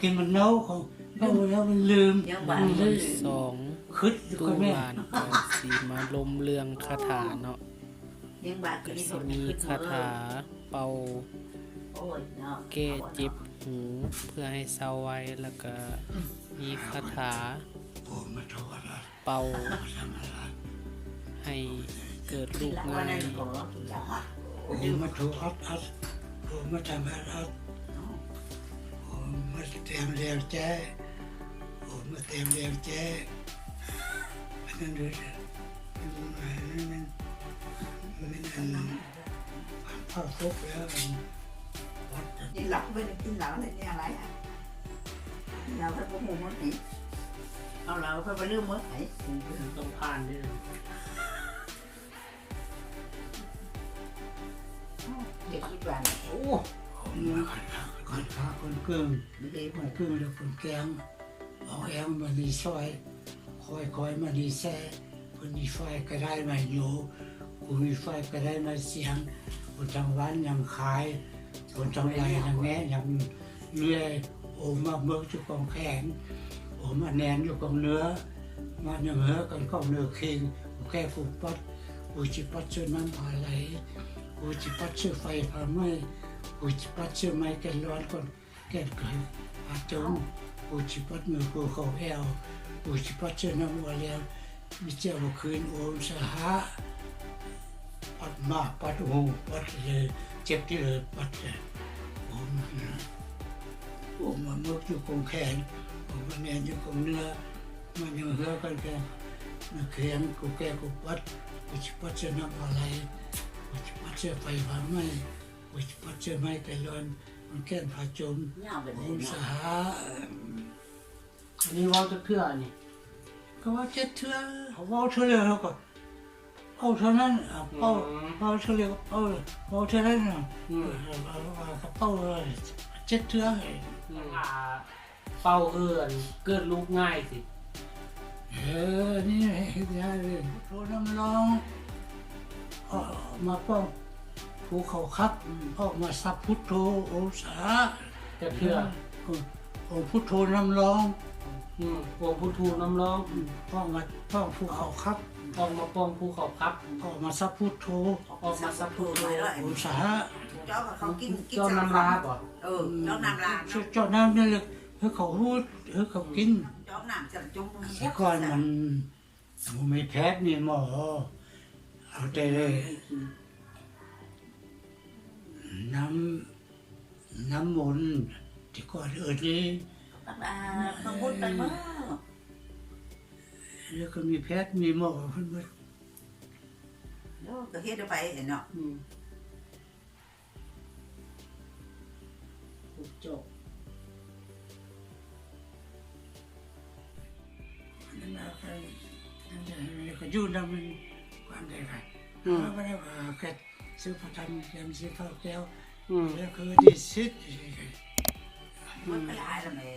กินมันเน่าของเน่าแล้วมันลืมยังหวานมันเลเลยยสองคิดอยู่ตู้กับแม่หลานก็สีมาลมเรืองคาถาเนาะยังบาดก็สิมีคาถาเป่าโอ้ยเนาะแก้เจ็บหูเพื่อให้เศร้าไว้แล้วก็มีคาถาโอ้มาโทษอะไรเป่าทำอะไรให้เกิดลูกหลังง่าวันยนั้นขอโอ้มาโทษอัดอัดโอ้มาทำอะไรอัดโเตรียมเรียงแจ้โอ้มาเตรียมเรียงแจ้นนั้นดูสิมันมันมันมันพ่อทุกแล้ววัดกินหล้าไม่ได้กินหล้าเลยเนี่ยอะไรอะเราถ้าผมหมูมันไหนเอาเราเพื่อไปลืมมื้อไหนต้องผ่านด้วยเด็กอีกวันโอ้มาขัน ขาขันขาคนเกิงดีดีคนเกิงแล้วคนแกงเอาแอมมาดีซอยคอยคอยมาดีแซ่คนมีไฟก็ได้มาอยู่กูมีไฟก็ได้มาเสียงคนทางวันยังขายคนทางไรยังแง่ยังเลื่อยโอมาเบิกจุกองแขนโอมาแนนอยู่กองเนื้อมาเนื้อเหือกันกองเนื้อคิงแค่ฟูปัดกูจิปัดเชื่อน้ำอะไรกูจิปัดเชื่อไฟพาไหม้กูจิปัดเชื่อไม้แกนร้อนก่อน แกนเกิดอาจงกูจิปัดมือกูเขาแอวกูจิปัดเชนวัวแล้วมีเจ้าคืนโอมสหะปัดมาปัดหูปัดเลยเจ็บที่เลยปัดเลยโอมนะโอมมาเมื่ออยู่กองแขนโอมมาแนนอยู่กองเนื้อมันยังเหือกันแกมาเขียนกูแก้กูปัดกูจิปัดเชื่อน้ำอะไรกูจิปัดเชไฟฟ้าไหม้ which puts your make alone มัน แก้ผาจมเงาเป็นโอเลยมสเนาะหาอันนี้เว่าจะเพื่อนี่ก็ว่าเจ็ดเทือเขาว่าเท่าไรเขาก็เอาเท่านั้นเอาเอาเอาเท่าไรก็เอาเอาเท่านั้นนะเอาเอากระเป๋าเจ็ดเทือเป่าเอื้อนเกิดลูกง่ายสิเออนี่ได้เลยโทรน้ำร้องเอามาป้อง ภูเขาครับออกมาสับพุทโธโอสาจะเพื่อองพุทโธน้ำร้องอืมวงพุทูน้ำร้องป้องมาป้องภูเขาครับออกมาปองภูเขาครับออกมาสับพุทโธออกมาสัพพุทโธโอสาเจ้าเขากินกินเจ้าน้ำลาบ่เออเจ้าน้ำลาเจ้าน้ำนี่เลยเฮ้ยเขาพูดเฮ้ยเขากินเจ้าน้ำจับจุ่มแต่ก่อนมันมันไม่แพทย์นี่หมอเอาแต่เลย น้ำน้ำมนต์ที่ก่อนเอิดนี่ตาต้องพูดไปมั้งแล้วก็มีแพทย์มีหมอเพิ่นว่าแล้วก็เฮ็ดไปเนาะอืมถูกจบนั่นน่ะก็นั่นแหละก็อยู่นำมันความได้ค่ะแล้วก็แล้วก็แค่ ซื้อผ้าทำแกมซื้อข้าวแก้วอืม แล้วคือดีสิทธิ์มันไปหลายแล้วแม่